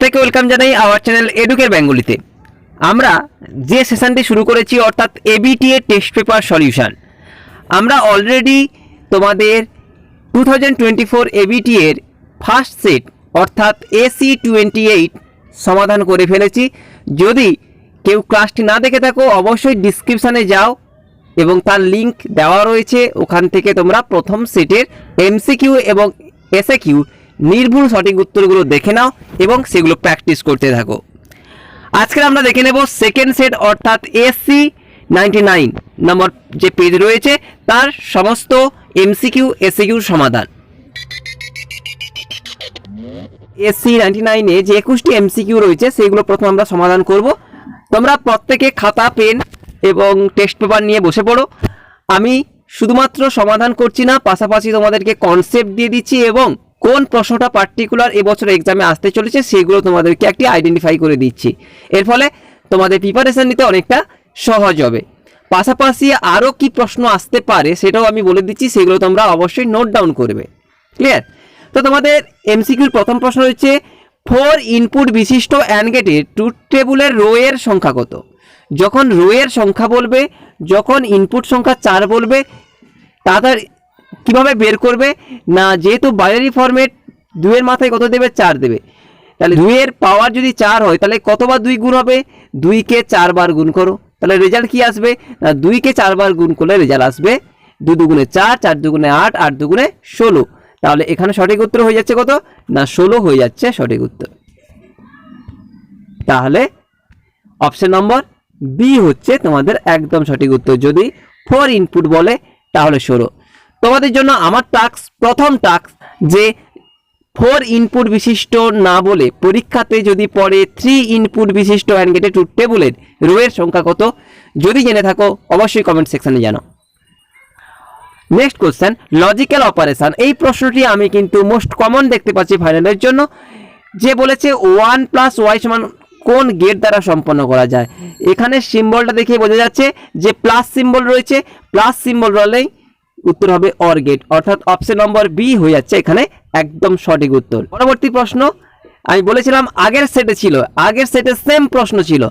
থেকে ওয়েলকাম জানাই our channel এডুকের বেঙ্গলিতে আমরা যে সেশনটি শুরু করেছি, অর্থাৎ এবিটিএ টেস্ট পেপার সলিউশন আমরা অলরেডি তোমাদের টু থাউজেন্ড টোয়েন্টি ফোর এবিটিএর ফার্স্ট সেট অর্থাৎ এসি টোয়েন্টি এইট সমাধান করে ফেলেছি। যদি কেউ ক্লাসটি না দেখে থাকো, অবশ্যই ডিসক্রিপশানে যাও এবং তার লিংক দেওয়া রয়েছে। ওখান থেকে তোমরা প্রথম সেটের এমসিকিউ এবং এসএ কিউ নির্ভুল সঠিক উত্তরগুলো দেখে নাও এবং সেগুলো প্র্যাকটিস করতে থাকো। আজকে আমরা দেখে নেব সেকেন্ড সেট অর্থাৎ এসসি নাইনটি নাইন নম্বর যে পেজ রয়েছে, তার সমস্ত এমসিকিউ এসএকিউর সমাধান। এসসি নাইনটি নাইনে যে একুশটি এমসিকিউ রয়েছে, সেগুলো প্রথম আমরা সমাধান করব। তোমরা প্রত্যেকে খাতা, পেন এবং টেস্ট পেপার নিয়ে বসে পড়ো। আমি শুধুমাত্র সমাধান করছি না, পাশাপাশি তোমাদেরকে কনসেপ্ট দিয়ে দিচ্ছি এবং কোন প্রশ্নটা পার্টিকুলার এবছর এক্সামে আসতে চলেছে সেগুলো তোমাদেরকে একটি আইডেন্টিফাই করে দিচ্ছি। এর ফলে তোমাদের প্রিপারেশন নিতে অনেকটা সহজ হবে। পাশাপাশি আরও কি প্রশ্ন আসতে পারে সেটাও আমি বলে দিচ্ছি, সেগুলো তোমরা অবশ্যই নোট ডাউন করবে। ক্লিয়ার তো তোমাদের এমসিকিউর প্রথম প্রশ্ন হচ্ছে ফোর ইনপুট বিশিষ্ট অ্যান্ড গেটের ট্রুথ টেবুলের রোয়ের সংখ্যা কত? যখন রোয়ের সংখ্যা বলবে, যখন ইনপুট সংখ্যা চার বলবে তাদের কীভাবে বের করবে? না, যেহেতু বাইনারি ফরম্যাট দুইয়ের মাথায় কত দেবে? চার দেবে। তাহলে দুইয়ের পাওয়ার যদি চার হয়, তাহলে কতবার দুই গুণ হবে? দুইকে চারবার গুণ করো। তাহলে রেজাল্ট কি আসবে? না, দুইকে চারবার গুণ করলে রেজাল্ট আসবে দু দুগুণে চার চার দুগুণে আট আট দুগুণে ষোলো। তাহলে এখানে সঠিক উত্তর হয়ে যাচ্ছে কত? না, ষোলো হয়ে যাচ্ছে সঠিক উত্তর। তাহলে অপশন নম্বর বি হচ্ছে তোমাদের একদম সঠিক উত্তর। যদি ফোর ইনপুট বলে, তাহলে ষোলো। তোমাদের জন্য আমার টাস্ক প্রথম টাস্ক যে ফোর ইনপুট বিশিষ্ট না বলে পরীক্ষাতে যদি পড়ে থ্রি ইনপুট বিশিষ্ট অ্যান্ড গেটে টু টেবুলের রোয়ের সংখ্যা কত? যদি জেনে থাকো, অবশ্যই কমেন্ট সেকশনে জানো। নেক্সট কোশ্চেন লজিক্যাল অপারেশন এই প্রশ্নটি আমি কিন্তু মোস্ট কমন দেখতে পাচ্ছি ফাইনালের জন্য। যে বলেছে ওয়ান প্লাস ওয়াই সমান কোন গেট দ্বারা সম্পন্ন করা যায়? এখানে সিম্বলটা দেখে বোঝা যাচ্ছে যে প্লাস সিম্বল রয়েছে। প্লাস সিম্বল রলেই উত্তর হবে অর গেট অর্থাৎ অপশন নম্বর বি হয়ে যাচ্ছে এখানে একদম সঠিক উত্তর। পরবর্তী প্রশ্ন, আমি বলেছিলাম আগের সেটে ছিল, আগের সেটে সেম প্রশ্ন ছিল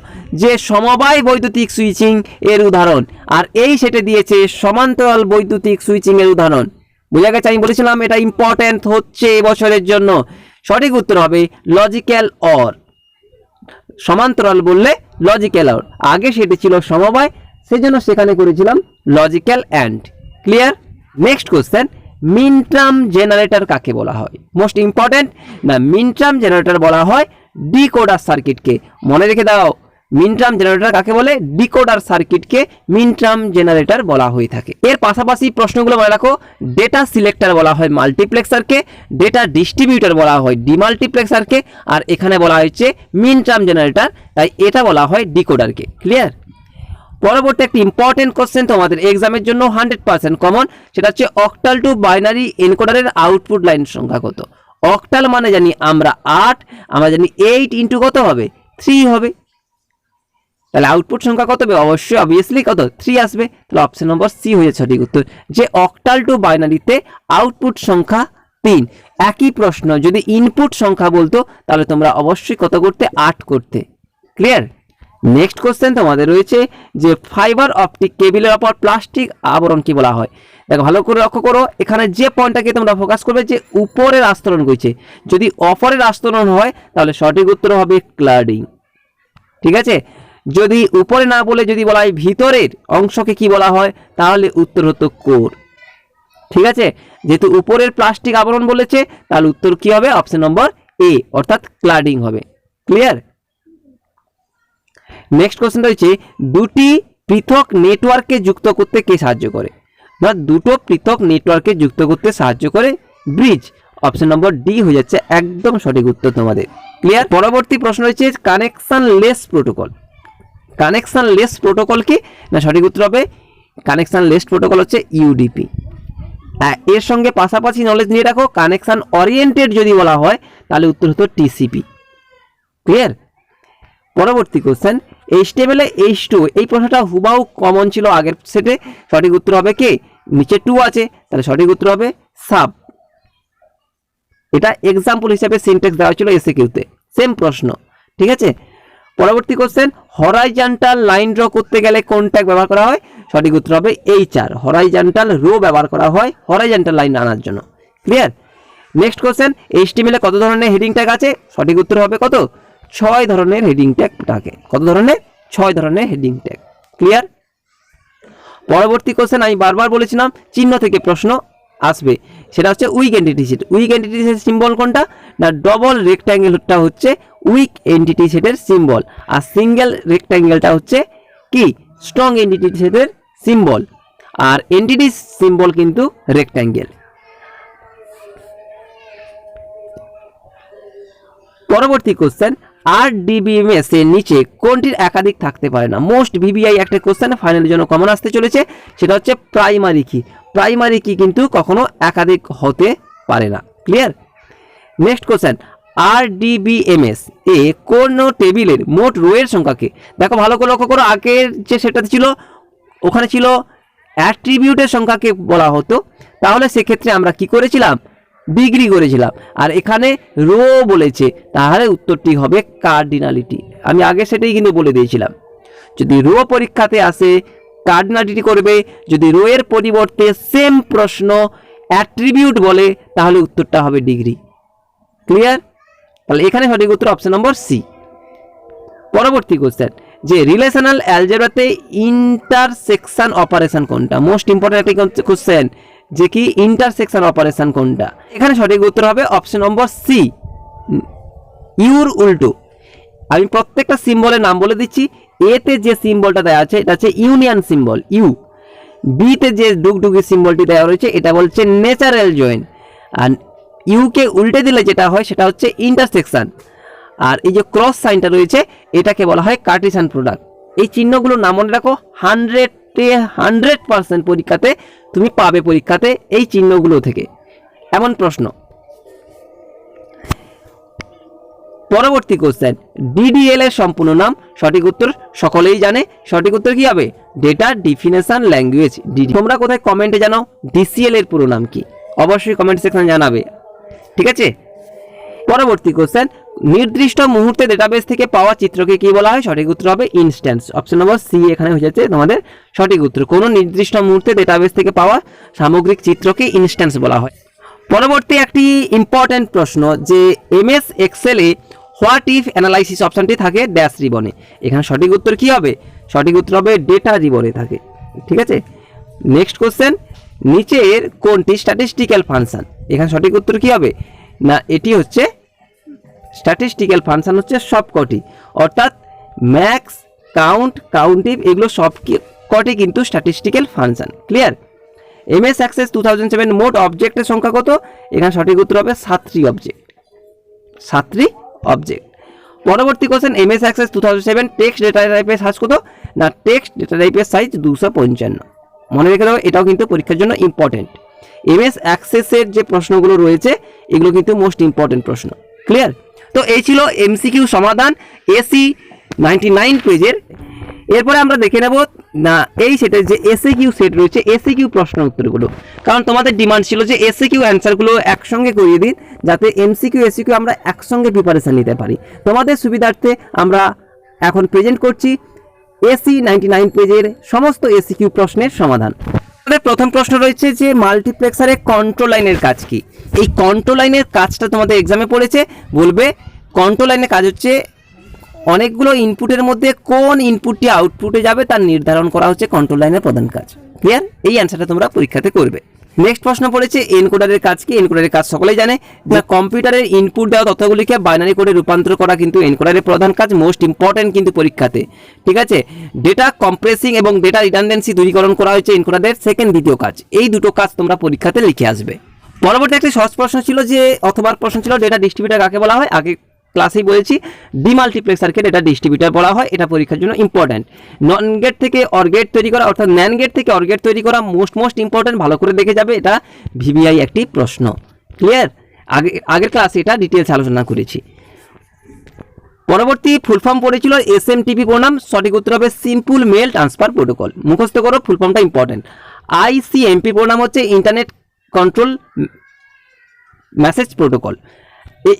যে সমবায় বৈদ্যুতিক সুইচিং এর উদাহরণ, আর এই সেটে দিয়েছে সমান্তরাল বৈদ্যুতিক সুইচিং এর উদাহরণ। বোঝা গেছে, আমি বলেছিলাম এটা ইম্পর্ট্যান্ট হচ্ছে এবছরের জন্য। সঠিক উত্তর হবে লজিক্যাল অর সমান্তরাল বললে লজিক্যাল অর আগে সেটি ছিল সমবায়, সেজন্য সেখানে করেছিলাম logical and clear next question minterm generator কাকে বলা হয়? মোস্ট ইম্পর্ট্যান্ট না মিনট্রাম জেনারেটর বলা হয় ডিকোডার সার্কিটকে মনে রেখে দাও মিনট্রাম জেনারেটর কাকে বলে? ডিকোডার সার্কিটকে মিনট্রাম জেনারেটর বলা হয়ে থাকে। এর পাশাপাশি প্রশ্নগুলো মনে রাখো ডেটা সিলেক্টর বলা হয় মাল্টিপ্লেক্সারকে ডেটা ডিস্ট্রিবিউটর বলা হয় ডিমাল্টিপ্লেক্সারকে আর এখানে বলা হয়েছে মিনট্রাম জেনারেটর তাই এটা বলা হয় ডিকোডারকে ক্লিয়ার পরবর্তী একটি ইম্পর্টেন্ট কোশ্চেন তোমাদের এক্সামের জন্য হান্ড্রেড পার্সেন্ট কমন সেটা হচ্ছে অক্টাল টু বাইনারি এনকোডারের আউটপুট লাইন সংখ্যা কত? অক্টাল মানে জানি আমরা আট, আমরা জানি এইট ইন্টু কত হবে? থ্রি হবে। তাহলে আউটপুট সংখ্যা কত হবে? অবশ্যই অবভিয়াসলি কত? থ্রি আসবে। তাহলে অপশন নম্বর সি হয়ে সঠিক উত্তর। যে অক্টাল টু বাইনারিতে আউটপুট সংখ্যা তিন, একই প্রশ্ন, যদি ইনপুট সংখ্যা বলতো, তাহলে তোমরা অবশ্যই কত করতে? আট করতে। ক্লিয়ার নেক্সট কোশ্চেন তোমাদের রয়েছে যে ফাইবার অপটিক কেবিলের ওপর প্লাস্টিক আবরণ কি বলা হয়? দেখো, ভালো করে লক্ষ্য করো, এখানে যে পয়েন্টটাকে তোমরা ফোকাস করবে যে উপরের আস্তরণ করছে যদি অপরের আস্তরণ হয়, তাহলে সঠিক উত্তর হবে ক্লাডিং ঠিক আছে? যদি উপরে না বলে যদি বলা হয় ভিতরের অংশকে কি বলা হয়, তাহলে উত্তর হতো কোর। ঠিক আছে? যেহেতু উপরের প্লাস্টিক আবরণ বলেছে, তাহলে উত্তর কি হবে? অপশন নম্বর এ অর্থাৎ ক্লাডিং হবে। ক্লিয়ার নেক্সট কোশ্চেন রয়েছে দুটি পৃথক নেটওয়ার্ককে যুক্ত করতে কে সাহায্য করে? না দুটো পৃথক নেটওয়ার্ককে যুক্ত করতে সাহায্য করে ব্রিজ অপশন নম্বর ডি হয়ে যাচ্ছে একদম সঠিক উত্তর তোমাদের। ক্লিয়ার পরবর্তী প্রশ্ন রয়েছে connectionless protocol connectionless protocol কি? না, সঠিক উত্তর হবে কানেকশন লেস প্রোটোকল হচ্ছে ইউডিপি হ্যাঁ এর সঙ্গে পাশাপাশি নলেজ নিয়ে রাখো কানেকশন ওরিয়েন্টেড যদি বলা হয়, তাহলে উত্তর হতো টিসিপি ক্লিয়ার পরবর্তী কোশ্চেন এইচ টেবিলে এইচ টু এই প্রশ্নটা হুবাহু কমন ছিল আগের সেটে সঠিক উত্তর হবে কে? নিচে টু আছে, তাহলে সঠিক উত্তর হবে সাব এটা এক্সাম্পল হিসেবে সিনটেক্স দেওয়া ছিল এসে কিউতে সেম প্রশ্ন, ঠিক আছে? পরবর্তী কোশ্চেন হরাইজান্টাল লাইন ড্র করতে গেলে কোন ট্যাগ ব্যবহার করা হয়? সঠিক উত্তর হবে এইচ আর হরাইজান্টাল রো ব্যবহার করা হয় হরাইজান্টাল লাইন আনার জন্য। ক্লিয়ার নেক্সট কোশ্চেন এইচটিএমএল এ কত ধরনের হেডিং ট্যাগ আছে? সঠিক উত্তর হবে কত? ছয় ধরনের হেডিং ট্যাগ থাকে। কত ধরনের? ছয় ধরনের হেডিং ট্যাগ ক্লিয়ার পরবর্তী কোশ্চেন আমি বারবার বলেছিলাম, চিহ্ন থেকে প্রশ্ন আসবে। সেটা হচ্ছে weak entity set weak entity set symbol কোনটা? না ডবল রেক্ট্যাঙ্গেলটা হচ্ছে উইক এন্টিটি সেটের সিম্বল আর সিঙ্গেল রেক্ট্যাঙ্গেলটা হচ্ছে কি? স্ট্রং এন্টিটি সেটের সিম্বল আর এন্টিটি সিম্বল কিন্তু রেক্ট্যাঙ্গেল পরবর্তী কোশ্চেন আর ডিবিএমএস এর নিচে কোনটির একাধিক থাকতে পারে না? মোস্ট ভিভিআই একটা কোশ্চেন ফাইনালের জন্য কমন আসতে চলেছে, সেটা হচ্ছে প্রাইমারি কি প্রাইমারি কি কিন্তু কখনো একাধিক হতে পারে না। ক্লিয়ার নেক্সট কোশ্চেন আর ডিবিএমএস এ কোন টেবিলের মোট রোয়ের সংখ্যাকে? দেখো, ভালো করে লক্ষ্য করো, আগের যে সেটাতে ছিল, ওখানে ছিল অ্যাট্রিবিউটের সংখ্যাকে বলা হতো। তাহলে সেক্ষেত্রে আমরা কি করেছিলাম? ডিগ্রি করেছিলাম। আর এখানে রো বলেছে, তাহলে উত্তরটি হবে কার্ডিনালিটি আমি আগে সেটাই কিন্তু বলে দিয়েছিলাম। যদি রো পরীক্ষাতে আসে কার্ডিনালিটি করবে, যদি রো এর পরিবর্তে সেম প্রশ্ন অ্যাট্রিবিউট বলে, তাহলে উত্তরটা হবে ডিগ্রি। ক্লিয়ার তাহলে এখানে সঠিক উত্তর অপশন নম্বর সি পরবর্তী কোশ্চেন যে রিলেশনাল অ্যালজেব্রাতে ইন্টারসেকশন অপারেশন কোনটা? মোস্ট ইম্পর্টেন্ট একটি কোশ্চেন যে কি ইন্টারসেকশন অপারেশন কোনটা? এখানে সঠিক উত্তর হবে অপশন নম্বর সি ইউর উল্টো। আমি প্রত্যেকটা সিম্বলের নাম বলে দিচ্ছি। এতে যে সিম্বলটা দেওয়া আছে, এটা হচ্ছে ইউনিয়ন সিম্বল ইউ বিতে যে ডুগডুগি সিম্বলটি দেওয়া রয়েছে, এটা বলছে ন্যাচারাল জয়েন আর ইউকে উল্টে দিলে যেটা হয়, সেটা হচ্ছে ইন্টারসেকশান আর এই যে ক্রস সাইনটা রয়েছে, এটাকে বলা হয় কার্টিসান প্রোডাক্ট এই চিহ্নগুলোর নাম মনে রাখো হান্ড্রেডে হান্ড্রেড পার্সেন্ট পরীক্ষাতে তুমি পাবে পরীক্ষাতে এই চিহ্নগুলো থেকে। এমন প্রশ্ন। পরবর্তী কোশ্চেন ডিডিএল এর সম্পূর্ণ নাম, সঠিক উত্তর সকলেই জানে। সঠিক উত্তর কি হবে? ডেটা ডিফিনেশন ল্যাঙ্গুয়েজ ডিডি তোমরা কোথায় কমেন্টে জানাও ডিসিএল এর পুরো নাম কি? অবশ্যই কমেন্ট সেকশনে জানাবে। ঠিক আছে? পরবর্তী কোশ্চেন নির্দিষ্ট মুহূর্তে ডেটাবেস থেকে পাওয়া চিত্রকে কি বলা হয়? সঠিক উত্তর হবে ইনস্ট্যান্স অপশন নম্বর সি এখানে হয়ে যাচ্ছে তোমাদের সঠিক উত্তর। কোনো নির্দিষ্ট মুহূর্তে ডেটাবেস থেকে পাওয়া সামগ্রিক চিত্রকে ইনস্ট্যান্স বলা হয়। পরবর্তী একটি ইম্পর্ট্যান্ট প্রশ্ন যে এমএস এক্সেলে হোয়াট ইফ অ্যানালাইসিস অপশনটি থাকে ড্যাশ রিবনে এখানে সঠিক উত্তর কি হবে? সঠিক উত্তর হবে ডেটা রিবনে থাকে। ঠিক আছে? নেক্সট কোশ্চেন নিচের কোনটি স্ট্যাটিস্টিক্যাল ফাংশন এখানে সঠিক উত্তর কি হবে? না, এটি হচ্ছে স্ট্যাটিস্টিক্যাল ফাংশান হচ্ছে সবকটি। অর্থাৎ ম্যাক্স কাউন্ট কাউন্টিভ এগুলো সব কটি কিন্তু statistical function clear M S access two thousand seven মোট অবজেক্টের সংখ্যা কত? এখানে সঠিক উত্তর হবে সাতটি অবজেক্ট সাতটি অবজেক্ট পরবর্তী question MS access two thousand seven text data টাইপের সাইজ কত? না টেক্সট ডেটা টাইপের সাইজ দুশো পঞ্চান্ন। মনে রেখে দাও, এটাও কিন্তু পরীক্ষার জন্য ইম্পর্টেন্ট এমএস অ্যাক্সেসের যে প্রশ্নগুলো রয়েছে, এগুলো কিন্তু মোস্ট ইম্পর্টেন্ট প্রশ্ন। ক্লিয়ার তো এই ছিল এমসিকিউ সমাধান এসি নাইনটি নাইন পেজের। এরপরে আমরা দেখে নেব, না, এই সেটের যে এসএ কিউ সেট রয়েছে এসএ কিউ প্রশ্ন উত্তরগুলো। কারণ তোমাদের ডিমান্ড ছিল যে এসএ কিউ অ্যান্সারগুলো একসঙ্গে করিয়ে দিন, যাতে এমসিকিউ এসি কিউ আমরা একসঙ্গে প্রিপারেশন নিতে পারি। তোমাদের সুবিধার্থে আমরা এখন প্রেজেন্ট করছি এসি নাইনটি নাইন পেজের সমস্ত এসি কিউ প্রশ্নের সমাধান। আমাদের প্রথম প্রশ্ন রয়েছে যে মাল্টিপ্লেক্সারে কন্ট্রোল লাইনের কাজ কি? এই কন্ট্রোল লাইনের কাজটা তোমাদের এক্সামে পড়েছে, বলবে কন্ট্রোল লাইনের কাজ হচ্ছে, অনেকগুলো ইনপুটের মধ্যে কোন ইনপুটটি আউটপুটে যাবে তার নির্ধারণ করা হচ্ছে কন্ট্রোল লাইনের প্রধান কাজ। ক্লিয়ার এই অ্যান্সারটা তোমরা পরীক্ষাতে করবে। নেক্সট প্রশ্ন পড়েছে এনকোডারের কাজ কি? এনকোডারের কাজ সকলেই জানে। কম্পিউটারের ইনপুট দেওয়া তথ্যগুলিকে বাইনারি কোডে রূপান্তর করা কিন্তু এনকোডারের প্রধান কাজ মোস্ট ইম্পর্টেন্ট কিন্তু পরীক্ষাতে। ঠিক আছে? ডেটা কম্প্রেসিং এবং ডেটা রিডান্ডেন্সি দূরীকরণ করা হয়েছে এনকোডারের সেকেন্ড দ্বিতীয় কাজ। এই দুটো কাজ তোমরা পরীক্ষাতে লিখে আসবে। পরবর্তী একটি সহজ প্রশ্ন ছিল যে অথবা প্রশ্ন ছিল ডেটা ডিস্ট্রিবিউটার কাকে বলা হয়? আগে ক্লাসেই বলেছি ডিমাল্টিপ্লেক্সারকে এটা ডিস্ট্রিবিউটার বলা হয়, এটা পরীক্ষার জন্য ইম্পর্ট্যান্ট নন গেট থেকে অর গেট তৈরি করা, অর্থাৎ ন্যান গেট থেকে অর গেট তৈরি করা মোস্ট মোস্ট ইম্পর্ট্যান্ট ভালো করে দেখে যাবে, এটা ভিভিআই একটি প্রশ্ন। ক্লিয়ার আগে, আগের ক্লাসে এটা ডিটেলস আলোচনা করেছি। পরবর্তী ফুল ফর্ম পড়েছিল এস এম টিপি প্রোনাম সঠিক উত্তর হবে সিম্পল মেল ট্রান্সফার প্রোটোকল মুখস্থ করো ফুল ফর্মটা ইম্পর্টেন্ট আইসিএমপি প্রোনাম হচ্ছে ইন্টারনেট কন্ট্রোল মেসেজ প্রোটোকল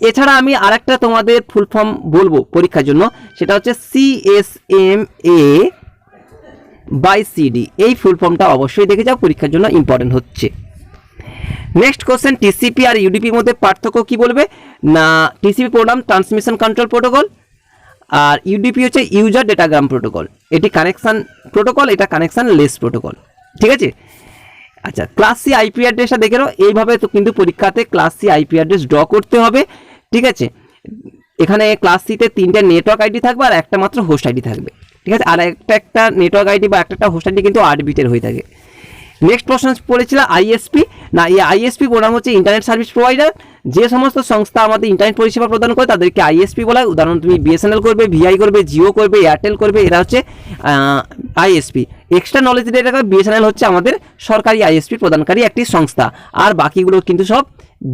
এছাড়া আমি আরেকটা তোমাদের ফুল ফর্ম বলব পরীক্ষার জন্য, সেটা হচ্ছে সিএসএম এ বাই সিডি এই ফুল ফর্মটা অবশ্যই দেখে যাও, পরীক্ষার জন্য ইম্পর্টেন্ট হচ্ছে। নেক্সট কোশ্চেন টিসিপি আর ইউডিপির মধ্যে পার্থক্য কি বলবে? না TCP program transmission control protocol আর ইউডিপি হচ্ছে ইউজার ডেটাগ্রাম প্রোটোকল এটি কানেকশন প্রোটোকল এটা কানেকশন লেস প্রোটোকল ঠিক আছে? আচ্ছা ক্লাস সি আইপি অ্যাড্রেসটা দেখে নাও। এইভাবে তো কিন্তু পরীক্ষাতে class C IP address draw করতে হবে, ঠিক আছে? এখানে ক্লাস সিতে তিনটে নেটওয়ার্ক আইডি থাকবে আর একটা মাত্র হোস্ট আইডি থাকবে, ঠিক আছে? আর একটা একটা নেটওয়ার্ক আইডি বা একটা একটা হোস্ট আইডি কিন্তু আট বিটের হয়ে থাকে। নেক্সট প্রশ্ন পড়েছিল আইএসপি না, এই আইএসপি প্রোগ্রাম হচ্ছে ইন্টারনেট সার্ভিস প্রোভাইডার যে সমস্ত সংস্থা আমাদের ইন্টারনেট পরিষেবা প্রদান করে তাদেরকে আইএসপি বলা উদাহরণ, তুমি বিএসএনএল করবে ভিআই করবে জিও করবে এয়ারটেল করবে, এরা হচ্ছে ISP extra knowledge data BSNL হচ্ছে আমাদের সরকারি আইএসপি প্রদানকারী একটি সংস্থা। আর বাকিগুলো কিন্তু সব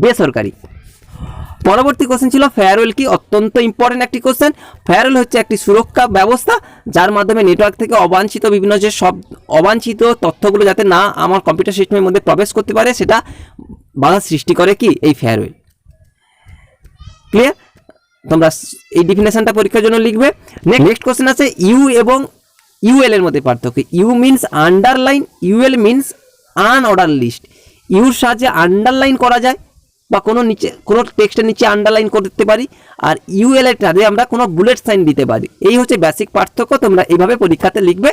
বেসরকারি। পরবর্তী কোশ্চেন ছিল ফেয়ারওয়েল কি অত্যন্ত ইম্পর্টেন্ট একটি কোশ্চেন ফেয়ারওয়েল হচ্ছে একটি সুরক্ষা ব্যবস্থা, যার মাধ্যমে নেটওয়ার্ক থেকে অবাঞ্ছিত বিভিন্ন যে সব অবাঞ্ছিত তথ্যগুলো যাতে না আমার কম্পিউটার সিস্টেমের মধ্যে প্রবেশ করতে পারে, সেটা বাধা সৃষ্টি করে কি এই ফেয়ারওয়েল ক্লিয়ার তোমরা এই ডিফিনেশনটা পরীক্ষার জন্য লিখবে। নেক্সট কোশ্চেন আছে ইউ এবং ইউএল এর মধ্যে পার্থক্য। U means underline UL means unorder list your সাহায্যে আন্ডারলাইন করা যায়। বা কোনো নিচে, কোনো টেক্সটের নিচে আন্ডারলাইন করতে পারি, আর ইউএল এর সাথে আমরা কোনো বুলেট সাইন দিতে পারি। এই হচ্ছে বেসিক পার্থক্য, তোমরা এইভাবে পরীক্ষাতে লিখবে।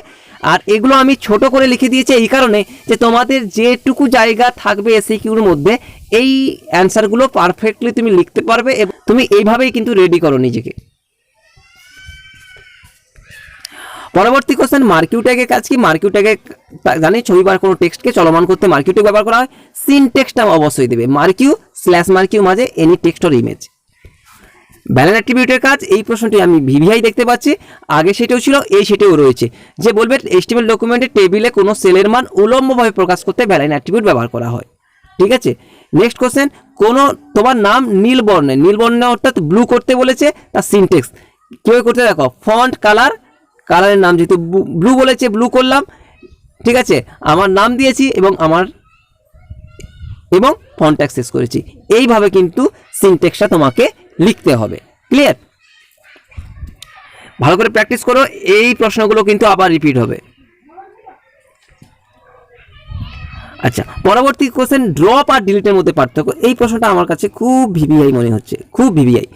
আর এগুলো আমি ছোট করে লিখে দিয়েছি এই কারণে যে তোমাদের যেটুকু জায়গা থাকবে এসিকিউর মধ্যে, এই অ্যান্সারগুলো পারফেক্টলি তুমি লিখতে পারবে এবং তুমি এইভাবেই কিন্তু রেডি করো নিজেকে। পরবর্তী কোশ্চেন মার্কিউ কাজ কি? মার্কিউ জানি ছবি বা কোনো টেক্সটকে চলমান করতে মার্কিউ ট্যাগ ব্যবহার করা হয়। সিন টেক্সট অবশ্যই দেবে। মার্কিউ স্ল্যাশ মার্কিউ মাঝে any text or image balance অ্যাট্রিবিউটের কাজ, এই প্রশ্নটি আমি ভিভিআই দেখতে পাচ্ছি। আগে সেটাও ছিল, এই সেটাও রয়েছে। যে বলবে এস্টিমেল ডকুমেন্টে টেবিলে কোনো সেলের মান উলম্বভাবে প্রকাশ করতে ব্যালেন্স অ্যাট্রিবিউট ব্যবহার করা হয়। ঠিক আছে? নেক্সট কোশ্চেন কোনো তোমার নাম নীল বর্ণে নীল বর্ণে অর্থাৎ ব্লু করতে বলেছে, তার সিনটেক্স কীভাবে করতে দেখো ফন্ট কালার কালারের নাম যেহেতু ব্লু বলেছে ব্লু করলাম। ঠিক আছে? আমার নাম দিয়েছি এবং আমার এবং ফন্ট অ্যাক্সেস করেছি। এইভাবে কিন্তু সিনটেক্সটা তোমাকে লিখতে হবে। ক্লিয়ার ভালো করে প্র্যাকটিস করো, এই প্রশ্নগুলো কিন্তু আবার রিপিট হবে। আচ্ছা পরবর্তী কোশ্চেন ড্রপ আর ডিলিটের মধ্যে পার্থক্য। এই প্রশ্নটা আমার কাছে খুব ভিভিআই মনে হচ্ছে, খুব ভিভিআই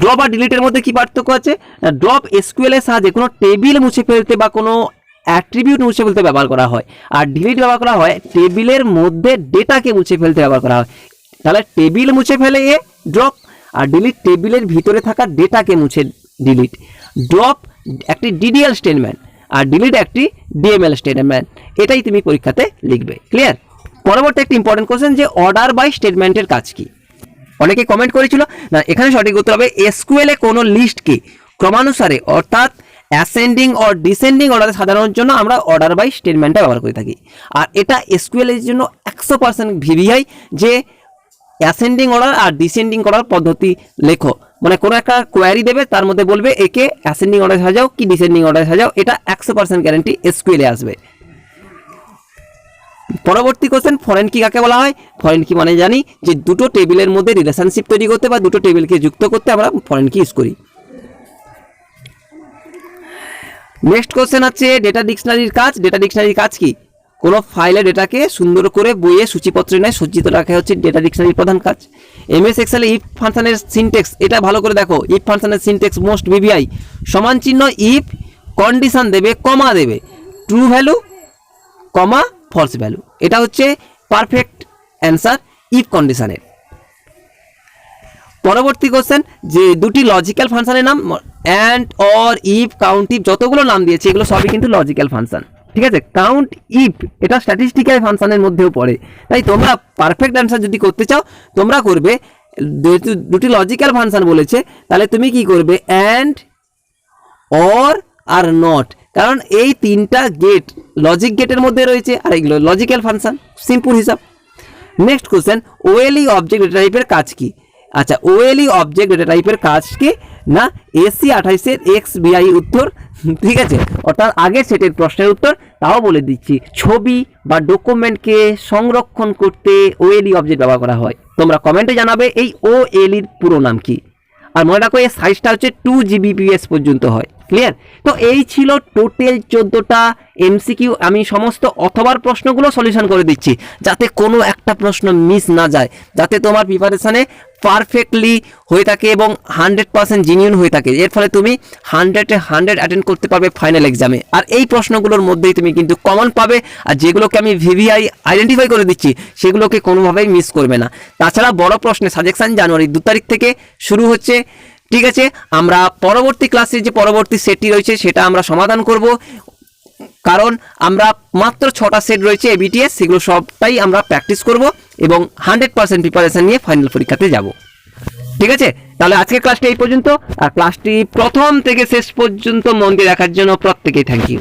ড্রপ আর ডিলিটের মধ্যে কি পার্থক্য আছে? ড্রপ এসকিউএল এর সাহায্যে কোনো টেবিল মুছে ফেলতে বা কোনো অ্যাট্রিবিউট মুছে ফেলতে ব্যবহার করা হয়। আর ডিলিট ব্যবহার করা হয়, টেবিলের মধ্যে ডেটাকে মুছে ফেলতে ব্যবহার করা হয়। তাহলে টেবিল মুছে ফেলে এ, ড্রপ। আর ডিলিট টেবিলের ভিতরে থাকা ডেটাকে মুছে ডিলিট। ড্রপ একটি ডিডিএল স্টেটমেন্ট, আর ডিলিট একটি ডিএমএল স্টেটমেন্ট। এটাই তুমি পরীক্ষাতে লিখবে। ক্লিয়ার? পরবর্তী একটি ইম্পর্টেন্ট কোশ্চেন যে অর্ডার বাই স্টেটমেন্টের কাজ কি? অনেকে কমেন্ট করেছিল, না, এখানে সঠিক উত্তর হবে এসকুয়েলে কোনো লিস্টকে ক্রমানুসারে, অর্থাৎ অ্যাসেন্ডিং অর ডিসেন্ডিং অর্ডারে সাজানোর জন্য আমরা অর্ডার বাই স্টেটমেন্টটা ব্যবহার করে থাকি। আর এটা এসকিউএল এর জন্য একশো পার্সেন্ট ভিভিআই যে অ্যাসেন্ডিং অর্ডার আর ডিসেন্ডিং করার পদ্ধতি লেখো। মানে কোনো একটা কোয়ারি দেবে, তার মধ্যে বলবে, একে অ্যাসেন্ডিং অর্ডার সাজাও কি ডিসেন্ডিং অর্ডার সাজাও? এটা একশো পার্সেন্ট গ্যারেন্টি এসকিউএলে আসবে। পরবর্তী কোশ্চেন ফরেন কি কাকে বলা হয়? ফরেন কি মানে জানি যে দুটো টেবিলের মধ্যে রিলেশনশিপ তৈরি করতে বা দুটো টেবিলকে যুক্ত করতে আমরা ফরেন কি ইউজ করি। নেক্সট কোশ্চেন আছে ডেটা ডিকশনারির কাজ। ডেটা ডিকশনারির কাজ কি? কোনো ফাইলে ডেটাকে সুন্দর করে বইয়ে সূচিপত্রে নেয় সজ্জিত রাখা হচ্ছে ডেটা ডিকশনারির প্রধান কাজ। এমএস এক্সেলে ইফ ফাংশনের সিনটেক্স এটা ভালো করে দেখো। ইফ ফাংশনের সিনটেক্স মোস্ট ভিভিআই সমান চিহ্ন ইফ কন্ডিশন দেবে কমা দেবে। True value comma false value এটা হচ্ছে পারফেক্ট অ্যান্সার ইফ কন্ডিশনের পরবর্তী কোশ্চেন যে দুটি লজিক্যাল ফাংশনের নাম and or if count if যতগুলো নাম দিয়েছে, এগুলো সবই কিন্তু লজিক্যাল ফাংশন ঠিক আছে? কাউন্ট ইফ এটা স্ট্যাটিস্টিক্যাল ফাংশনের মধ্যেও পড়ে। তাই তোমরা পারফেক্ট অ্যান্সার যদি করতে চাও, তোমরা করবে, যেহেতু দুটি লজিক্যাল ফাংশন বলেছে, তাহলে তুমি কি করবে? অ্যান্ড অর আর নট কারণ এই তিনটা গেট লজিক গেটের মধ্যে রয়েছে, আর এগুলো লজিক্যাল ফাংশন সিম্পল হিসাব। নেক্সট কোশ্চেন ওয়েলি অবজেক্ট টাইপের কাজ কি? আচ্ছা ওএলই অবজেক্ট ডেটা টাইপের কাজ কি? না এসি আঠাইশের এক্স বিআই উত্তর। ঠিক আছে? অর্থাৎ আগের সেটের প্রশ্নের উত্তর, তাও বলে দিচ্ছি। ছবি বা ডকুমেন্টকে সংরক্ষণ করতে ওএলই অবজেক্ট ব্যবহার করা হয়। তোমরা কমেন্টে জানাবে এই ওএলইর পুরো নাম কি। আর মনে রাখো, এর সাইজটা হচ্ছে টু জিবিপিএস পর্যন্ত হয়। ক্লিয়ার তো এই ছিল টোটাল চোদ্দোটা এমসিকিউ আমি সমস্ত অথবার প্রশ্নগুলো সলিউশন করে দিচ্ছি, যাতে কোনো একটা প্রশ্ন মিস না যায়, যাতে তোমার প্রিপারেশানে পারফেক্টলি হয়ে থাকে এবং হান্ড্রেড পার্সেন্ট জিনিয়ন হয়ে থাকে। এর ফলে তুমি হান্ড্রেডে হান্ড্রেড অ্যাটেন্ড করতে পারবে ফাইনাল এক্সামে আর এই প্রশ্নগুলোর মধ্যেই তুমি কিন্তু কমন পাবে আর যেগুলোকে আমি ভিভিআই আইডেন্টিফাই করে দিচ্ছি, সেগুলোকে কোনোভাবেই মিস করবে না। তাছাড়া বড় প্রশ্নের সাজেকশান জানুয়ারি দু তারিখ থেকে শুরু হচ্ছে। ঠিক আছে, আমরা পরবর্তী ক্লাসে যে পরবর্তী সেটটি রয়েছে, সেটা আমরা সমাধান করব। কারণ আমরা মাত্র ছটা সেট রয়েছে এবিটিএস সেগুলো সবটাই আমরা প্র্যাকটিস করব এবং হান্ড্রেড পার্সেন্ট প্রিপারেশান নিয়ে ফাইনাল পরীক্ষাতে যাব। ঠিক আছে? তাহলে আজকের ক্লাসটি এই পর্যন্ত। আর ক্লাসটি প্রথম থেকে শেষ পর্যন্ত মন দিয়ে দেখার জন্য প্রত্যেকেই থ্যাংক ইউ